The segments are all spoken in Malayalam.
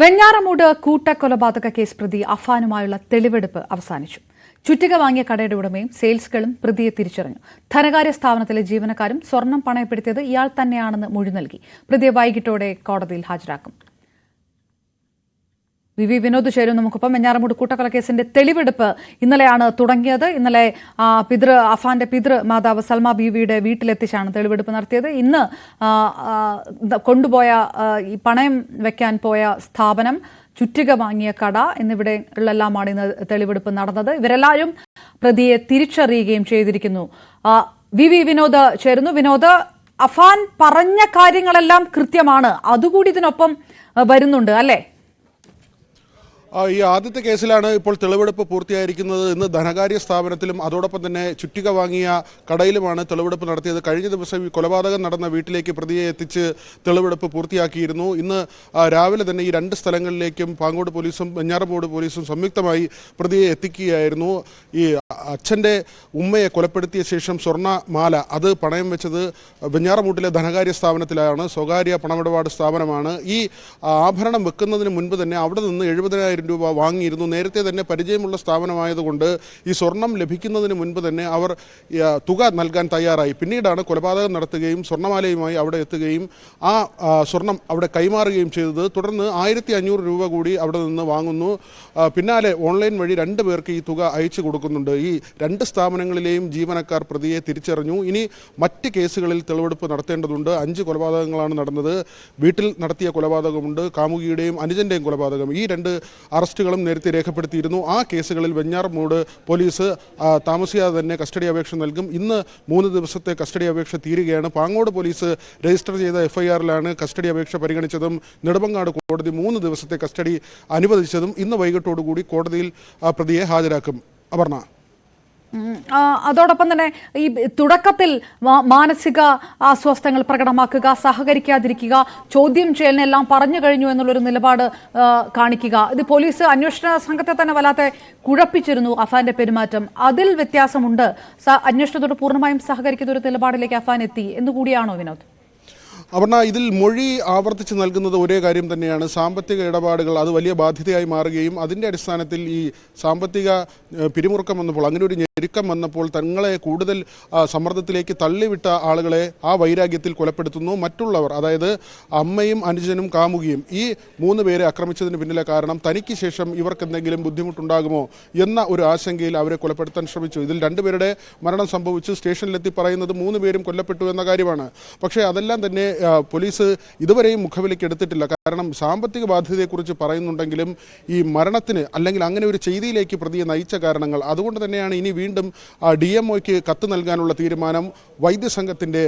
വെഞ്ഞാറമൂട് കൂട്ടക്കൊലപാതക കേസ് പ്രതി അഫാനുമായുള്ള തെളിവെടുപ്പ് അവസാനിച്ചു. ചുറ്റിക വാങ്ങിയ കടയുടെ ഉടമയും സെയിൽസുകളും പ്രതിയെ തിരിച്ചറിഞ്ഞു. ധനകാര്യ സ്ഥാപനത്തിലെ ജീവനക്കാരും സ്വർണം പണയപ്പെടുത്തിയത് ഇയാൾ തന്നെയാണെന്ന് മൊഴി നൽകി. പ്രതിയെ വൈകിട്ടോടെ കോടതിയിൽ ഹാജരാക്കും. വി വി വിനോദ് ചേരും നമുക്കൊപ്പം വെഞ്ഞാറമൂട് കൂട്ടക്കൊല കേസിന്റെ തെളിവെടുപ്പ് ഇന്നലെയാണ് തുടങ്ങിയത്. ഇന്നലെ പിതൃ അഫാന്റെ പിതൃ മാതാവ് സൽമ ബീവിയുടെ വീട്ടിലെത്തിച്ചാണ് തെളിവെടുപ്പ് നടത്തിയത്. ഇന്ന് കൊണ്ടുപോയ ഈ പണയം വെക്കാൻ പോയ സ്ഥാപനം ചുറ്റിക വാങ്ങിയ കട എന്നിവിടെ ഉള്ളെല്ലാമാണ് ഇന്ന് തെളിവെടുപ്പ് നടന്നത്. ഇവരെല്ലാവരും പ്രതിയെ തിരിച്ചറിയുകയും ചെയ്തിരിക്കുന്നു. വി വി വിനോദ് ചേരുന്നു. വിനോദ് അഫാൻ പറഞ്ഞ കാര്യങ്ങളെല്ലാം കൃത്യമാണ്. അതുകൂടി ഇതിനൊപ്പം വരുന്നുണ്ട് അല്ലേ? ഈ ആദ്യത്തെ കേസിലാണ് ഇപ്പോൾ തെളിവെടുപ്പ് പൂർത്തിയായിരിക്കുന്നത്. ഇന്ന് ധനകാര്യ സ്ഥാപനത്തിലും അതോടൊപ്പം തന്നെ ചുറ്റിക വാങ്ങിയ കടയിലുമാണ് തെളിവെടുപ്പ് നടത്തിയത്. കഴിഞ്ഞ ദിവസം ഈ കൊലപാതകം നടന്ന വീട്ടിലേക്ക് പ്രതിയെ എത്തിച്ച് തെളിവെടുപ്പ് പൂർത്തിയാക്കിയിരുന്നു. ഇന്ന് രാവിലെ തന്നെ ഈ രണ്ട് സ്ഥലങ്ങളിലേക്കും പാങ്ങോട് പോലീസും വെഞ്ഞാറമൂട് പോലീസും സംയുക്തമായി പ്രതിയെ എത്തിക്കുകയായിരുന്നു. ഈ അച്ഛന്റെ ഉമ്മയെ കൊലപ്പെടുത്തിയ ശേഷം സ്വർണ മാല അത് പണയം വെച്ചത് വെഞ്ഞാറമൂട്ടിലെ ധനകാര്യ സ്ഥാപനത്തിലാണ്. സ്വകാര്യ പണമിടപാട് സ്ഥാപനമാണ്. ഈ ആഭരണം വെക്കുന്നതിന് മുൻപ് തന്നെ അവിടെ നിന്ന് എഴുപതിനായിരം രൂപ വാങ്ങിയിരുന്നു. നേരത്തെ തന്നെ പരിചയമുള്ള സ്ഥാപനമായതുകൊണ്ട് ഈ സ്വർണം ലഭിക്കുന്നതിന് മുൻപ് തന്നെ അവർ തുക നൽകാൻ തയ്യാറായി. പിന്നീടാണ് കൊലപാതകം നടത്തുകയും സ്വർണമാലയുമായി അവിടെ എത്തുകയും ആ ആ, സ്വർണം അവിടെ കൈമാറുകയും ചെയ്തത്. തുടർന്ന് ആയിരത്തി അഞ്ഞൂറ് രൂപ കൂടി അവിടെ നിന്ന് വാങ്ങുന്നു. പിന്നാലെ ഓൺലൈൻ വഴി രണ്ട് പേർക്ക് ഈ തുക അയച്ചു കൊടുക്കുന്നുണ്ട്. ഈ രണ്ട് സ്ഥാപനങ്ങളിലെയും ജീവനക്കാർ പ്രതിയെ തിരിച്ചറിഞ്ഞു. ഇനി മറ്റ് കേസുകളിൽ തെളിവെടുപ്പ് നടത്തേണ്ടതുണ്ട്. അഞ്ച് കൊലപാതകങ്ങളാണ് നടന്നത്. വീട്ടിൽ നടത്തിയ കൊലപാതകമുണ്ട്. കാമുകിയുടെയും അനുജന്റെയും കൊലപാതകം. ഈ രണ്ട് അറസ്റ്റുകളും നേരത്തെ രേഖപ്പെടുത്തിയിരുന്നു. ആ കേസുകളിൽ വെഞ്ഞാറമൂട് പോലീസ് താമസിയാതെ തന്നെ കസ്റ്റഡി അപേക്ഷ നൽകും. ഇന്ന് മൂന്ന് ദിവസത്തെ കസ്റ്റഡി അപേക്ഷ തീരുകയാണ്. പാങ്ങോട് പോലീസ് രജിസ്റ്റർ ചെയ്ത എഫ്ഐആറിലാണ് കസ്റ്റഡി അപേക്ഷ പരിഗണിച്ചതും നെടുമങ്ങാട് കോടതി മൂന്ന് ദിവസത്തെ കസ്റ്റഡി അനുവദിച്ചതും ഇന്ന് വൈകിട്ടോടുകൂടി കോടതിയിൽ പ്രതിയെ ഹാജരാക്കും. അപർണ അതോടൊപ്പം തന്നെ ഈ തുടക്കത്തിൽ മാനസിക അസ്വസ്ഥങ്ങൾ പ്രകടമാക്കുക സഹകരിക്കാതിരിക്കുക ചോദ്യം ചെയ്യലിനെല്ലാം പറഞ്ഞു കഴിഞ്ഞു എന്നുള്ളൊരു നിലപാട് കാണിക്കുക. ഇത് പോലീസ് അന്വേഷണ സംഘത്തെ തന്നെ വല്ലാതെ കുഴപ്പിച്ചിരുന്നു അഫാന്റെ പെരുമാറ്റം. അതിൽ വ്യത്യാസമുണ്ട്. അന്വേഷണത്തോട് പൂർണമായും സഹകരിക്കുന്ന ഒരു നിലപാടിലേക്ക് അഫാൻ എത്തി എന്ന് എന്നുകൂടിയാണോ വിനോദ്? അപർണ ഇതിൽ മൊഴി ആവർത്തിച്ച് നൽകുന്നത് ഒരേ കാര്യം തന്നെയാണ്. സാമ്പത്തിക ഇടപാടുകൾ അത് വലിയ ബാധ്യതയായി മാറുകയും അതിന്റെ അടിസ്ഥാനത്തിൽ ഈ സാമ്പത്തിക ഏഹ്, പിരിമുറുക്കം വന്നപ്പോൾ അങ്ങനെ ഒരു ഞെരുക്കം വന്നപ്പോൾ തങ്ങളെ കൂടുതൽ സമ്മർദ്ദത്തിലേക്ക് തള്ളിവിട്ട ആളുകളെ ആ വൈരാഗ്യത്തിൽ കൊലപ്പെടുത്തുന്നു. മറ്റുള്ളവർ അതായത് അമ്മയും അനുജനും കാമുകിയും ഈ മൂന്ന് പേരെ ആക്രമിച്ചതിന് പിന്നിലെ കാരണം തനിക്ക് ശേഷം ഇവർക്ക് എന്തെങ്കിലും ബുദ്ധിമുട്ടുണ്ടാകുമോ എന്ന ഒരു ആശങ്കയിൽ അവരെ കൊലപ്പെടുത്താൻ ശ്രമിച്ചു. ഇതിൽ രണ്ടുപേരുടെ മരണം സംഭവിച്ചു. സ്റ്റേഷനിലെത്തി പറയുന്നത് മൂന്ന് പേരും കൊല്ലപ്പെട്ടു എന്ന കാര്യമാണ്. പക്ഷേ അതെല്ലാം തന്നെ പോലീസ് ഇതുവരെയും മുഖവിലേക്ക് എടുത്തിട്ടില്ല. കാരണം സാമ്പത്തിക ബാധ്യതയെക്കുറിച്ച് പറയുന്നുണ്ടെങ്കിലും ഈ മരണത്തിന് അല്ലെങ്കിൽ അങ്ങനെ ഒരു ചെയ്തിയിലേക്ക് പ്രതിയെ നയിച്ച കാരണങ്ങൾ അതുകൊണ്ട് തന്നെയാണ് ഇനി വീണ്ടും ഡി എം ഒക്ക് കത്ത് നൽകാനുള്ള തീരുമാനം വൈദ്യസംഘത്തിന്റെ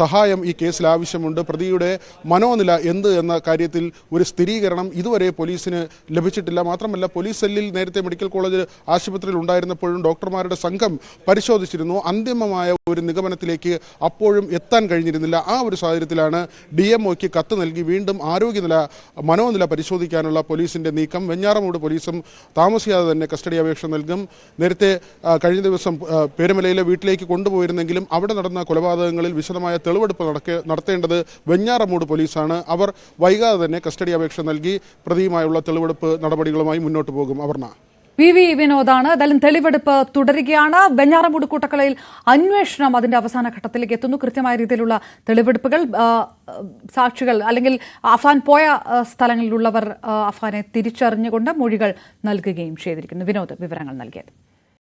സഹായം ഈ കേസിൽ ആവശ്യമുണ്ട്. പ്രതിയുടെ മനോനില എന്ത് എന്ന കാര്യത്തിൽ ഒരു സ്ഥിരീകരണം ഇതുവരെ പോലീസിന് ലഭിച്ചിട്ടില്ല. മാത്രമല്ല പോലീസ് സെല്ലിൽ നേരത്തെ മെഡിക്കൽ കോളേജ് ആശുപത്രിയിൽ ഉണ്ടായിരുന്നപ്പോഴും ഡോക്ടർമാരുടെ സംഘം പരിശോധിച്ചിരുന്നു. അന്തിമമായ ഒരു നിഗമനത്തിലേക്ക് അപ്പോഴും എത്താൻ കഴിഞ്ഞിരുന്നില്ല. ആ ഒരു സാഹചര്യത്തിലാണ് ഡി എം ഒക്ക് കത്ത് നൽകി വീണ്ടും ആരോഗ്യനില മനോനില പരിശോധിക്കാനുള്ള പോലീസിന്റെ നീക്കം. വെഞ്ഞാറമൂട് പോലീസും താമസിയാതെ തന്നെ കസ്റ്റഡി അപേക്ഷ നൽകും. നേരത്തെ കഴിഞ്ഞ ദിവസം പേരുമലയിലെ വീട്ടിലേക്ക് കൊണ്ടുപോയിരുന്നെങ്കിലും അവിടെ നടന്ന കൊലപാതകങ്ങളിൽ വിശദമായ തെളിവെടുപ്പ് നടക്ക നടത്തേണ്ടത് വെഞ്ഞാറമൂട് പോലീസാണ്. അവർ വൈകാതെ തന്നെ കസ്റ്റഡി അപേക്ഷ നൽകി പ്രതിയുമായുള്ള തെളിവെടുപ്പ് നടപടികളുമായി മുന്നോട്ട് പോകും. അപർണ. വി വി വിനോദാണ്. എന്തായാലും തെളിവെടുപ്പ് തുടരുകയാണ്. വെഞ്ഞാറമൂട് കൂട്ടക്കളയിൽ അന്വേഷണം അതിന്റെ അവസാന ഘട്ടത്തിലേക്ക് എത്തുന്നു. കൃത്യമായ രീതിയിലുള്ള തെളിവെടുപ്പുകൾ സാക്ഷികൾ അല്ലെങ്കിൽ അഫാൻ പോയ സ്ഥലങ്ങളിലുള്ളവർ അഫാനെ തിരിച്ചറിഞ്ഞുകൊണ്ട് മൊഴികൾ നൽകുകയും ചെയ്തിരിക്കുന്നു. വിനോദ് വിവരങ്ങൾ നൽകിയത്.